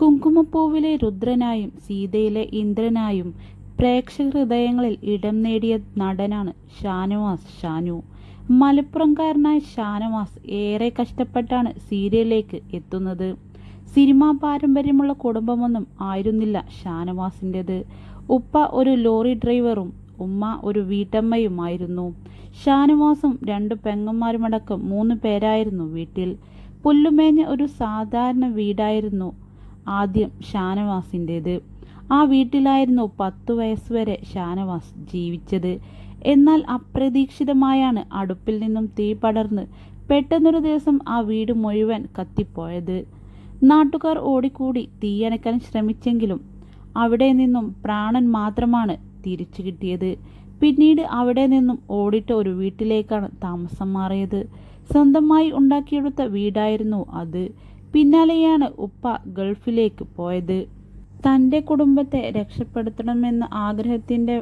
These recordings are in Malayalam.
കുങ്കുമപ്പൂവിലെ രുദ്രനായും സീതയിലെ ഇന്ദ്രനായും പ്രേക്ഷക ഹൃദയങ്ങളിൽ ഇടം നേടിയ നടനാണ് ഷാനവാസ് ഷാനു. മലപ്പുറംകാരനായ ഷാനവാസ് ഏറെ കഷ്ടപ്പെട്ടാണ് സീരിയലിലേക്ക് എത്തുന്നത്. സിനിമാ പാരമ്പര്യമുള്ള കുടുംബമൊന്നും ആയിരുന്നില്ല ഷാനവാസിന്റെത്. ഉപ്പ ഒരു ലോറി ഡ്രൈവറും ഉമ്മ ഒരു വീട്ടമ്മയുമായിരുന്നു. ഷാനവാസും രണ്ട് പെങ്ങന്മാരുമടക്കം മൂന്ന് പേരായിരുന്നു വീട്ടിൽ. പുല്ലുമേഞ്ഞ ഒരു സാധാരണ വീടായിരുന്നു ആദ്യം ഷാനവാസിന്റേത്. ആ വീട്ടിലായിരുന്നു പത്തു വയസ്സുവരെ ഷാനവാസ് ജീവിച്ചത്. എന്നാൽ അപ്രതീക്ഷിതമായാണ് അടുപ്പിൽ നിന്നും തീ പടർന്ന് പെട്ടെന്നൊരു ദിവസം ആ വീട് മുഴുവൻ കത്തിപ്പോയത്. നാട്ടുകാർ ഓടിക്കൂടി തീയണക്കാൻ ശ്രമിച്ചെങ്കിലും അവിടെ നിന്നും പ്രാണൻ മാത്രമാണ് തിരിച്ചു കിട്ടിയത്. പിന്നീട് അവിടെ നിന്നും ഓടിട്ട ഒരു വീട്ടിലേക്കാണ് താമസം മാറിയത്. സ്വന്തമായി ഉണ്ടാക്കിയെടുത്ത വീടായിരുന്നു അത്. പിന്നാലെയാണ് ഉപ്പ ഗൾഫിലേക്ക് പോയത്. തന്റെ കുടുംബത്തെ രക്ഷപ്പെടുത്തണമെന്ന ആഗ്രഹത്തിന്റെ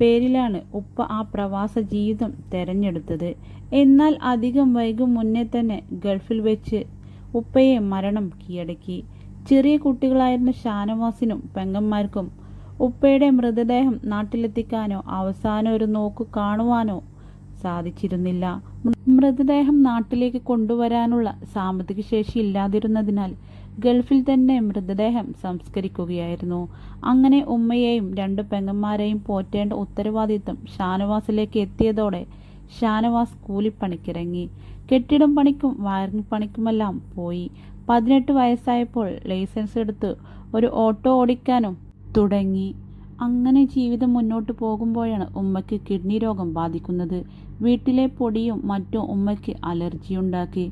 പേരിലാണ് ഉപ്പ ആ പ്രവാസ ജീവിതം തെരഞ്ഞെടുത്തത്. എന്നാൽ അധികം വൈകും മുന്നേ തന്നെ ഗൾഫിൽ വെച്ച് ഉപ്പയെ മരണം കീഴടക്കി. ചെറിയ കുട്ടികളായിരുന്ന ഷാനവാസിനും പെങ്ങന്മാർക്കും ഉപ്പയുടെ മൃതദേഹം നാട്ടിലെത്തിക്കാനോ അവസാനം ഒരു നോക്ക് കാണുവാനോ സാധിച്ചിരുന്നില്ല. മൃതദേഹം നാട്ടിലേക്ക് കൊണ്ടുവരാനുള്ള സാമ്പത്തിക ശേഷി ഇല്ലാതിരുന്നതിനാൽ ഗൾഫിൽ തന്നെ മൃതദേഹം സംസ്കരിക്കുകയായിരുന്നു. അങ്ങനെ ഉമ്മയെയും രണ്ട് പെങ്ങന്മാരെയും പോറ്റേണ്ട ഉത്തരവാദിത്തം ഷാനവാസിലേക്ക് എത്തിയതോടെ ഷാനവാസ് കൂലിപ്പണിക്കിറങ്ങി കെട്ടിടം പണിക്കും വയറിംഗ് പണിക്കുമെല്ലാം പോയി. പതിനെട്ട് വയസ്സായപ്പോൾ ലൈസൻസ് എടുത്ത് ഒരു ഓട്ടോ ഓടിക്കാനും തുടങ്ങി. അങ്ങനെ ജീവിതം മുന്നോട്ട് പോകുമ്പോഴാണ് ഉമ്മയ്ക്ക് കിഡ്നി രോഗം ബാധിക്കുന്നത്. വീട്ടിലെ പൊടിയും മറ്റും ഉമ്മയ്ക്ക് അലർജി അലർജിയുണ്ടാക്കി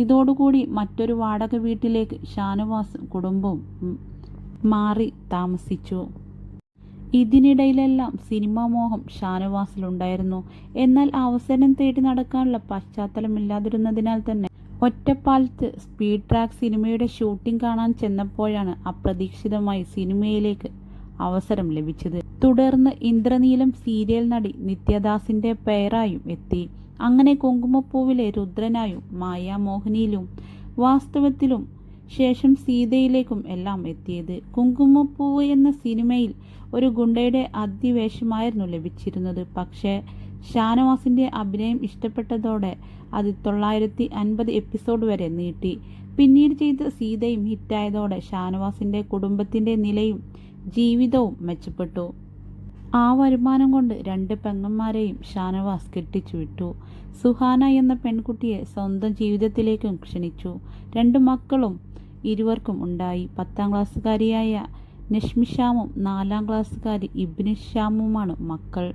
ഇതോടുകൂടി മറ്റൊരു വാടക വീട്ടിലേക്ക് ഷാനവാസ് കുടുംബവും മാറി താമസിച്ചു. ഇതിനിടയിലെല്ലാം സിനിമാ മോഹം ഷാനവാസിലുണ്ടായിരുന്നു. എന്നാൽ അവസരം തേടി നടക്കാനുള്ള പശ്ചാത്തലമില്ലാതിരുന്നതിനാൽ തന്നെ ഒറ്റപ്പാലത്ത് സ്പീഡ് ട്രാക്ക് സിനിമയുടെ ഷൂട്ടിംഗ് കാണാൻ ചെന്നപ്പോഴാണ് അപ്രതീക്ഷിതമായി സിനിമയിലേക്ക് അവസരം ലഭിച്ചത്. തുടർന്ന് ഇന്ദ്രനീലം സീരിയൽ നടി നിത്യദാസിന്റെ പേരായും എത്തി. അങ്ങനെ കുങ്കുമപ്പൂവിലെ രുദ്രനായും മായാമോഹിനിയിലും വാസ്തവത്തിലും ശേഷം സീതയിലേക്കും എല്ലാം എത്തിയത്. കുങ്കുമപ്പൂവ് എന്ന സിനിമയിൽ ഒരു ഗുണ്ടയുടെ അധിവേഷമായിരുന്നു ലഭിച്ചിരുന്നത്. പക്ഷേ ഷാനവാസിന്റെ അഭിനയം ഇഷ്ടപ്പെട്ടതോടെ അത് തൊള്ളായിരത്തി അൻപത് എപ്പിസോഡ് വരെ നീട്ടി. പിന്നീട് ചെയ്ത സീതയും ഹിറ്റായതോടെ ഷാനവാസിന്റെ കുടുംബത്തിന്റെ നിലയും ജീവിതവും മെച്ചപ്പെട്ടു. ആ വരുമാനം കൊണ്ട് രണ്ട് പെങ്ങന്മാരെയും ഷാനവാസ് കെട്ടിച്ചു വിട്ടു. സുഹാന എന്ന പെൺകുട്ടിയെ സ്വന്തം ജീവിതത്തിലേക്കും ക്ഷണിച്ചു. രണ്ട് മക്കളും ഇരുവർക്കും ഉണ്ടായി. പത്താം ക്ലാസ്സുകാരിയായ നഷ്മിഷാമും നാലാം ക്ലാസ്സുകാരി ഇബ്നിഷാമുമാണ് മക്കൾ.